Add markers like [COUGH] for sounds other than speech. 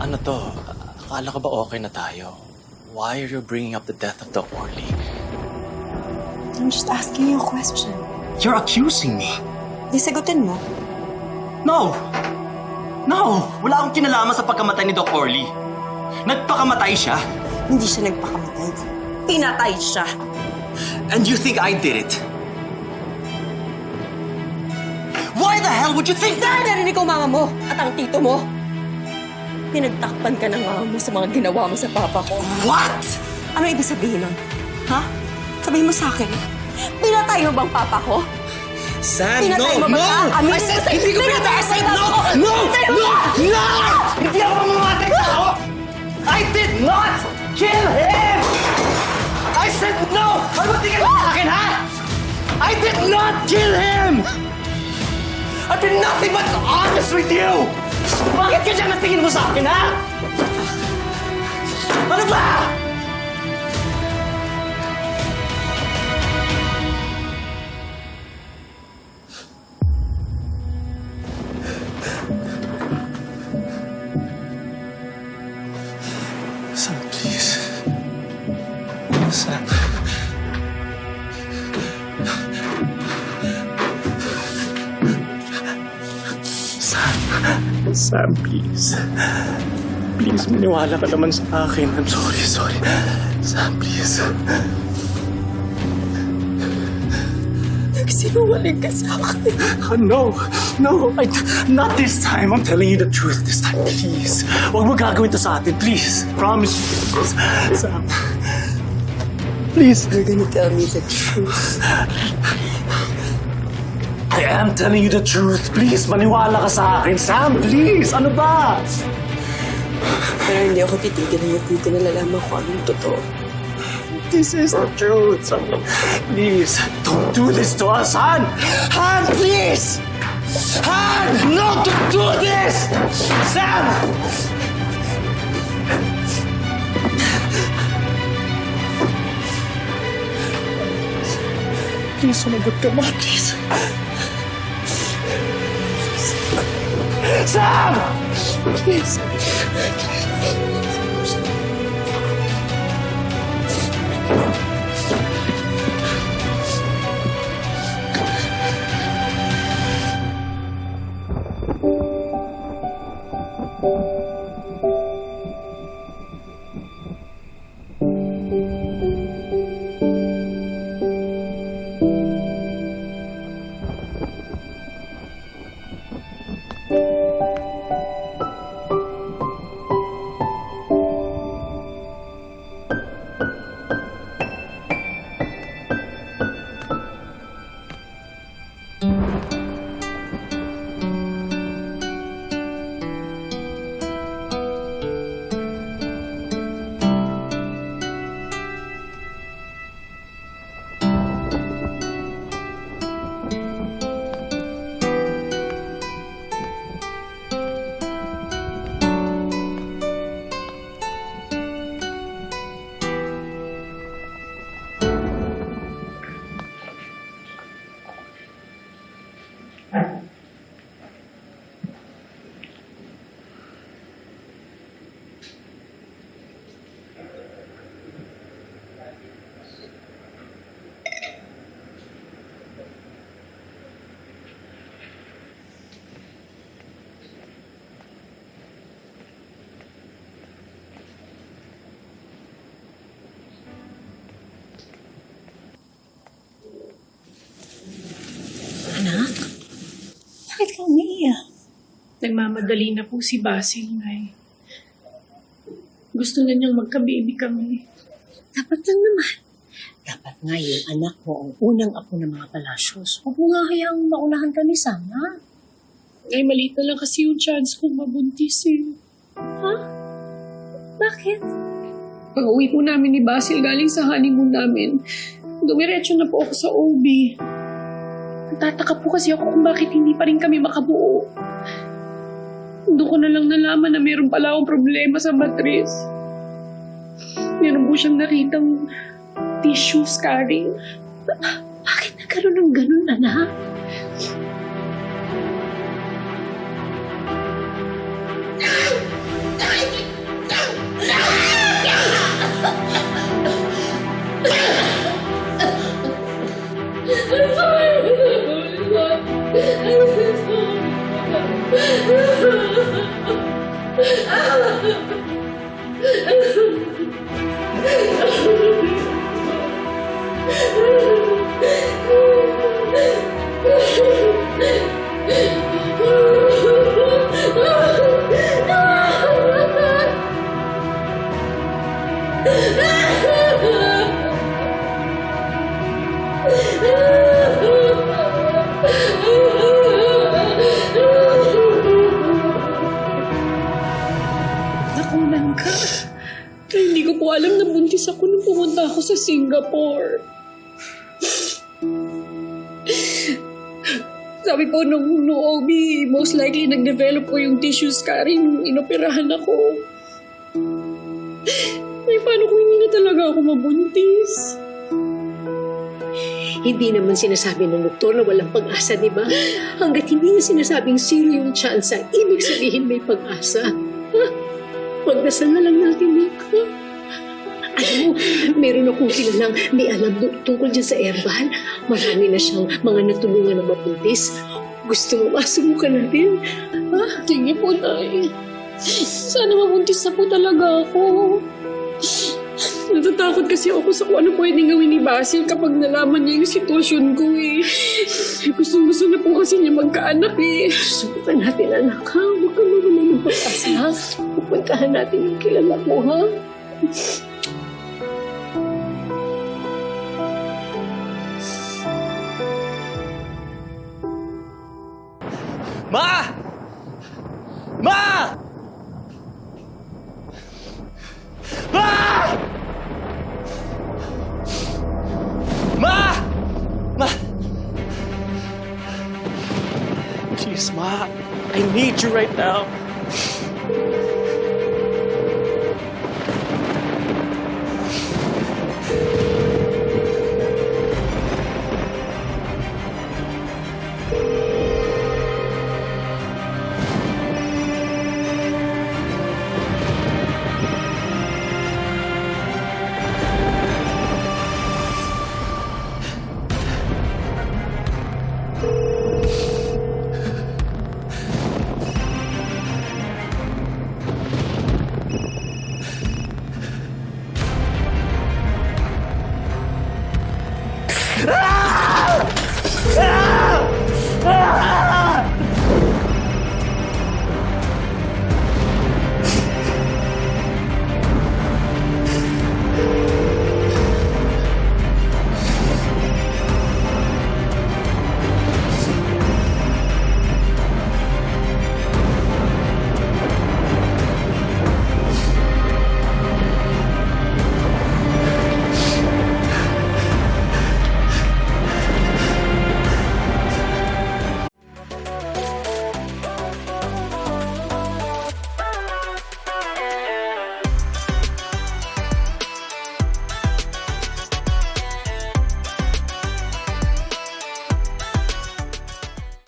Ano to? Akala ko ba okay na tayo? Why are you bringing up the death of Doc Orly? I'm just asking you a question. You're accusing me. Di sagutin mo. No! No! Wala akong kinalaman sa pagkamatay ni Doc Orly. Nagpakamatay siya. Hindi siya nagpakamatay. Pinatay siya. And you think I did it? Why the hell would you think that? Narinig ko mama mo at ang tito mo. Pinagtakpan ka ng mama mo sa mga ginawa mo sa papa ko. What? Ano ibig sabihin nun? Ha? Sabihin mo sa akin. Pinatay mo bang papa ko? Sam, no! ba no! Aminin I said, sa- hindi ko Pinatay! I said, ba no! No! No! ba? No! Hindi ako mamamatay tao! I did not kill him! I said no! Ano ba tingin mo sa akin, ha? I did not kill him! I've been nothing but honest with you! Bakit ka dyan natingin mo sa akin, ha? Ano ba? Sam. Please. Please, maniwala ka naman sa akin. I'm sorry, sorry. Sam, please. Nagsinungaling ka sa akin. Oh, no, no, I, not this time. I'm telling you the truth this time. Please. Huwag mo gagawin to sa atin. Please. Promise you. Please. Sam. Please. You're gonna tell me the truth. [LAUGHS] I am telling you the truth. Please, maniwala ka sa akin. Sam, please. Ano ba? Pero hindi ako titigil hanggat hindi ko nalalaman kung anong totoo. This is the truth. Please, don't do this to us, Han. Han, please. Han, no, don't do this. Sam. Please, sumagot ka ma, please. Sam! Please. Nagmamadali na po si Basil, Nay. Gusto na niyang magka-baby kami. Dapat lang naman. Dapat nga yung anak mo ang unang apo ng mga palasyos. Huwag mo nga hayaang maunahan ka ni Sam, ha? Ay, maliit na lang kasi yung chance kong mabuntis eh. Bakit? Pag uwi po namin ni Basil galing sa honeymoon namin, dumiretso na po ako sa OB. Tataka po kasi ako kung bakit hindi pa rin kami makabuo. Doon ko na lang nalaman na meron pala akong problema sa matris. Meron po siyang nakitang tissue scarring. Bakit nagkaroon ng ganun, anak? Buntis ako nung pumunta ako sa Singapore. Sabi po nung, nung OB, most likely nag-develop ko yung tissue scarring nung inoperahan ako. Ay, paano kung hindi na talaga ako mabuntis? Hindi naman sinasabi ng doktor na walang pag-asa, di ba? Hanggat hindi niya sinasabing zero yung chance, ibig sabihin may pag-asa. Ha? Pagdasal na lang natin, Nick. Ha? Alam [LAUGHS] mo, meron akong kilalang may alam tungkol dyan sa Erban. Marami na siyang mga natulungan na mabuntis. Gusto mo ba subukan natin? Ha? Sige po, Nay. Sana mabuntis na po talaga ako. Natatakot kasi ako sa kung ano pwedeng gawin ni Basil kapag nalaman niya yung sitwasyon ko eh. Gusto gusto na po kasi niya magkaanak eh. Subukan natin, anak, ha? Huwag ka mawala ng pag-asa, ha? Pupuntahan natin yung kilala mo, ha? Ma. I need you right now. Ah! Ah! Ah!